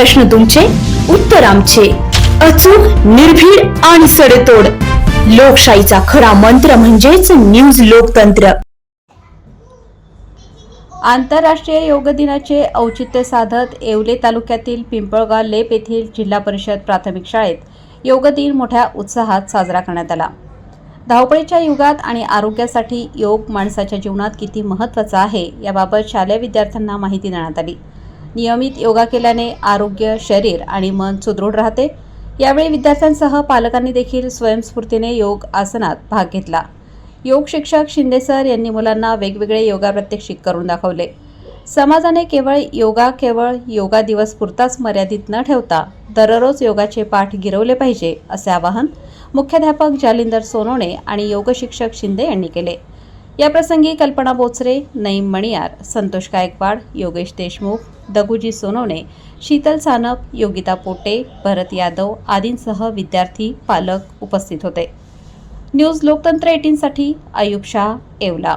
प्रश्न तुमचे उत्तर आमचे. अचूक निर्भीड आणि सडेतोड. लोकशाहीचा खरा मंत्र म्हणजेच न्यूज लोकतंत्र. आंतरराष्ट्रीय योग दिनाचे औचित्य साधत येवले तालुक्यातील पिंपळगाव लेप येथील जिल्हा परिषद प्राथमिक शाळेत योग दिन मोठ्या उत्साहात साजरा करण्यात आला. धावपळीच्या युगात आणि आरोग्यासाठी योग माणसाच्या जीवनात किती महत्त्वाचा आहे याबाबत शालेय विद्यार्थ्यांना माहिती देण्यात आली. नियमित योगा केल्याने आरोग्य शरीर आणि मन सुदृढ राहते. यावेळी विद्यार्थ्यांसह पालकांनी देखील स्वयंस्फूर्तीने योग आसनात भाग घेतला. योग शिक्षक शिंदे सर यांनी मुलांना वेगवेगळे योगा प्रात्यक्षिक करून दाखवले. समाजाने केवळ योगा केवळ योगा दिवस पुरताच मर्यादित न ठेवता दररोज योगाचे पाठ गिरवले पाहिजे असे आवाहन मुख्याध्यापक जालिंदर सोनोने आणि योग शिक्षक शिंदे यांनी केले. याप्रसंगी कल्पना बोचरे नईम मणियार संतोष गायकवाड योगेश देशमुख दगुजी सोनवणे शीतल सानप योगिता पोटे भरत यादव आदींसह विद्यार्थी पालक उपस्थित होते. न्यूज लोकतंत्र एटीनसाठी अयुब शाह येवला.